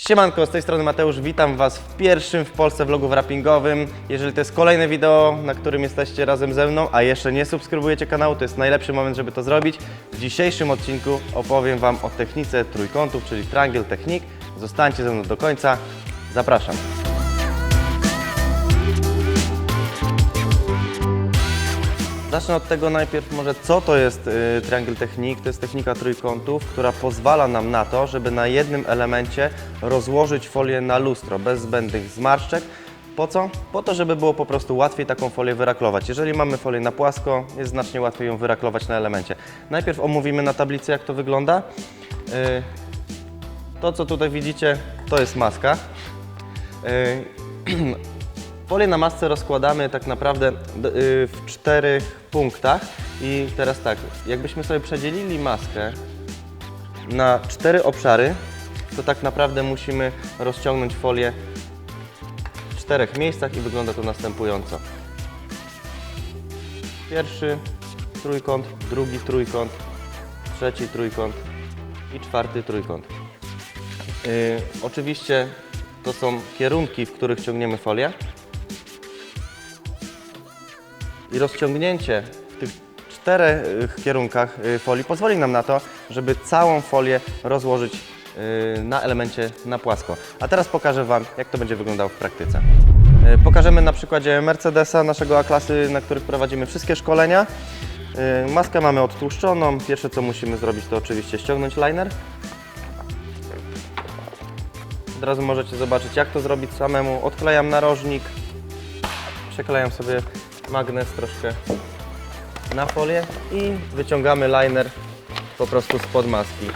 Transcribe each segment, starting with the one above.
Siemanko, z tej strony Mateusz, witam Was w pierwszym w Polsce vlogu wrappingowym. Jeżeli to jest kolejne wideo, na którym jesteście razem ze mną, a jeszcze nie subskrybujecie kanału, to jest najlepszy moment, żeby to zrobić. W dzisiejszym odcinku opowiem Wam o technice trójkątów, czyli Triangle Technique. Zostańcie ze mną do końca. Zapraszam. Zacznę od tego najpierw może, co to jest y, Triangle Technique. To jest technika trójkątów, która pozwala nam na to, żeby na jednym elemencie rozłożyć folię na lustro, bez zbędnych zmarszczek. Po co? Po to, żeby było po prostu łatwiej taką folię wyraklować. Jeżeli mamy folię na płasko, jest znacznie łatwiej ją wyraklować na elemencie. Najpierw omówimy na tablicy, jak to wygląda. Y, To, co tutaj widzicie, to jest maska. Y, Folię na masce rozkładamy tak naprawdę y, w czterech punktach i teraz tak, jakbyśmy sobie przedzielili maskę na cztery obszary, to tak naprawdę musimy rozciągnąć folię w czterech miejscach i wygląda to następująco. Pierwszy trójkąt, drugi trójkąt, trzeci trójkąt i czwarty trójkąt. Yy, oczywiście to są kierunki, w których ciągniemy folię. I rozciągnięcie w tych czterech kierunkach y, folii pozwoli nam na to, żeby całą folię rozłożyć y, na elemencie na płasko. A teraz pokażę Wam, jak to będzie wyglądało w praktyce. Y, Pokażemy na przykładzie Mercedesa, naszego A-klasy, na których prowadzimy wszystkie szkolenia. Y, Maskę mamy odtłuszczoną. Pierwsze co musimy zrobić to oczywiście ściągnąć liner. Od razu możecie zobaczyć jak to zrobić samemu. Odklejam narożnik, przeklejam sobie magnes troszkę na folię i wyciągamy liner po prostu spod maski.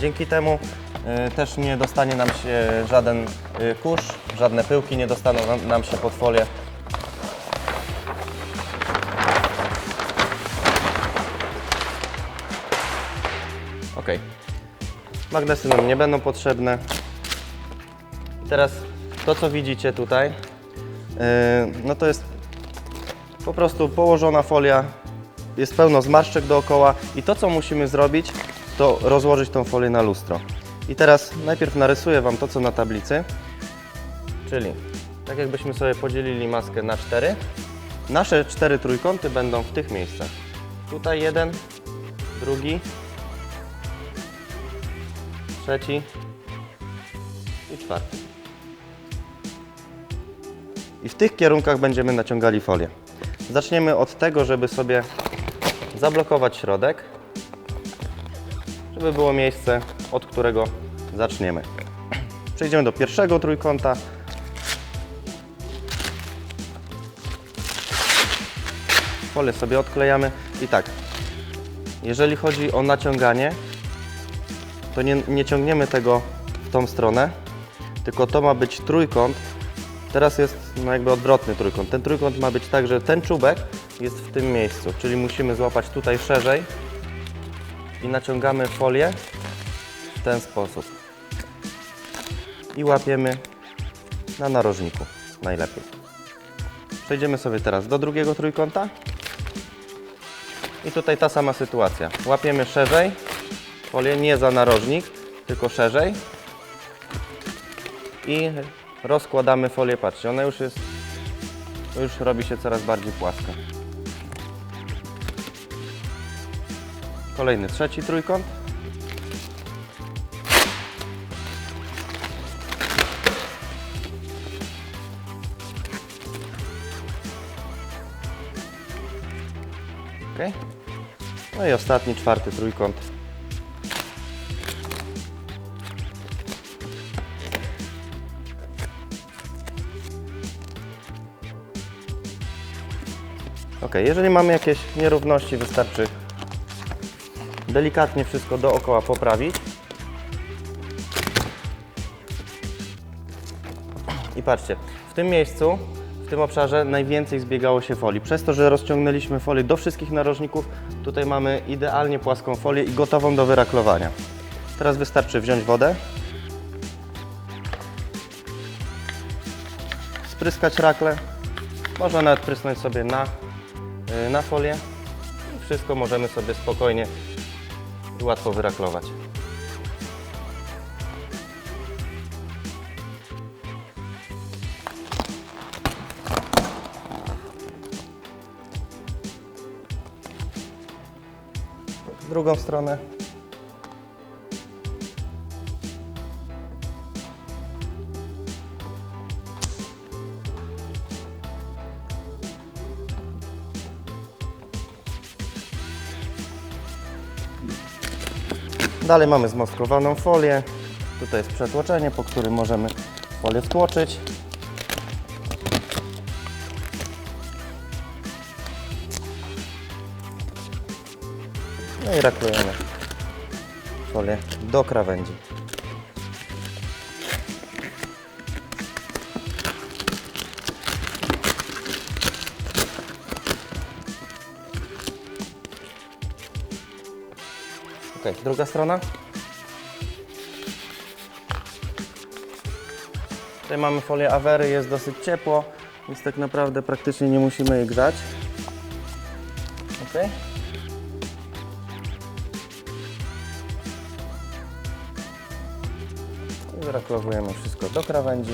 Dzięki temu y, też nie dostanie nam się żaden y, kurz, żadne pyłki nie dostaną nam, się pod folię. Ok. Magnesy nam nie będą potrzebne. Teraz to, co widzicie tutaj, yy, no to jest po prostu położona folia, jest pełno zmarszczek dookoła i to, co musimy zrobić, to rozłożyć tą folię na lustro. I teraz najpierw narysuję Wam to, co na tablicy, czyli tak jakbyśmy sobie podzielili maskę na cztery. Nasze cztery trójkąty będą w tych miejscach. Tutaj jeden, drugi, trzeci i czwarty. I w tych kierunkach będziemy naciągali folię. Zaczniemy od tego, żeby sobie zablokować środek, żeby było miejsce, od którego zaczniemy. Przejdziemy do pierwszego trójkąta. Folię sobie odklejamy i tak, jeżeli chodzi o naciąganie, to nie, nie ciągniemy tego w tą stronę, tylko to ma być trójkąt. Teraz jest no jakby odwrotny trójkąt. Ten trójkąt ma być tak, że ten czubek jest w tym miejscu, czyli musimy złapać tutaj szerzej i naciągamy folię w ten sposób. I łapiemy na narożniku najlepiej. Przejdziemy sobie teraz do drugiego trójkąta. I tutaj ta sama sytuacja. Łapiemy szerzej folię, nie za narożnik, tylko szerzej. I rozkładamy folię, patrzcie, ona już jest, już robi się coraz bardziej płaska. Kolejny, trzeci trójkąt. Ok. No i ostatni, czwarty trójkąt. Ok, jeżeli mamy jakieś nierówności, wystarczy delikatnie wszystko dookoła poprawić. I patrzcie, w tym miejscu, w tym obszarze najwięcej zbiegało się folii. Przez to, że rozciągnęliśmy folię do wszystkich narożników, tutaj mamy idealnie płaską folię i gotową do wyraklowania. Teraz wystarczy wziąć wodę, spryskać rakle, można nawet prysnąć sobie na, na folię wszystko możemy sobie spokojnie i łatwo wyraklować. Drugą stronę. Dalej mamy zmaskowaną folię. Tutaj jest przetłoczenie, po którym możemy folię wtłoczyć. No i raklujemy folię do krawędzi. Druga strona. Tutaj mamy folię awery, jest dosyć ciepło, więc tak naprawdę praktycznie nie musimy jej grzać. Ok. I wszystko do krawędzi.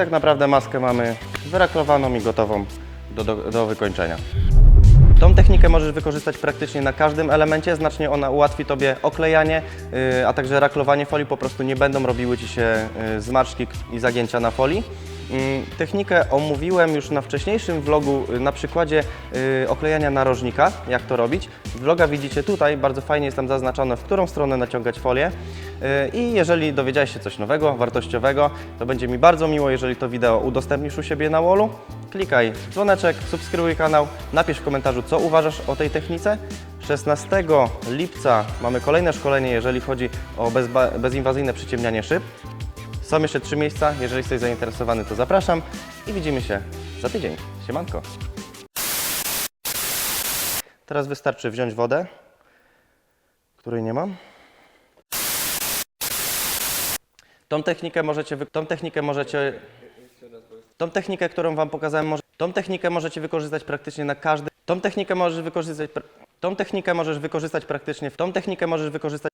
Tak naprawdę maskę mamy wyraklowaną i gotową do, do, do wykończenia. Tą technikę możesz wykorzystać praktycznie na każdym elemencie, znacznie ona ułatwi Tobie oklejanie, yy, a także raklowanie folii, po prostu nie będą robiły Ci się yy, zmarszczki i zagięcia na folii. Yy, Technikę omówiłem już na wcześniejszym vlogu yy, na przykładzie oklejania narożnika, jak to robić. Vloga widzicie tutaj, bardzo fajnie jest tam zaznaczone, w którą stronę naciągać folię. I jeżeli dowiedziałeś się coś nowego, wartościowego, to będzie mi bardzo miło, jeżeli to wideo udostępnisz u siebie na wallu. Klikaj dzwoneczek, subskrybuj kanał, napisz w komentarzu, co uważasz o tej technice. 16 lipca mamy kolejne szkolenie, jeżeli chodzi o bezinwazyjne przyciemnianie szyb. Są jeszcze trzy miejsca, jeżeli jesteś zainteresowany, to zapraszam i widzimy się za tydzień. Siemanko. Teraz wystarczy wziąć wodę, której nie mam. Tą technikę możecie, tą technikę możecie, tą technikę, którą Wam pokazałem, może, tą technikę możecie wykorzystać praktycznie na każdy, tą technikę możesz wykorzystać, tą technikę możesz wykorzystać praktycznie, tą technikę możesz wykorzystać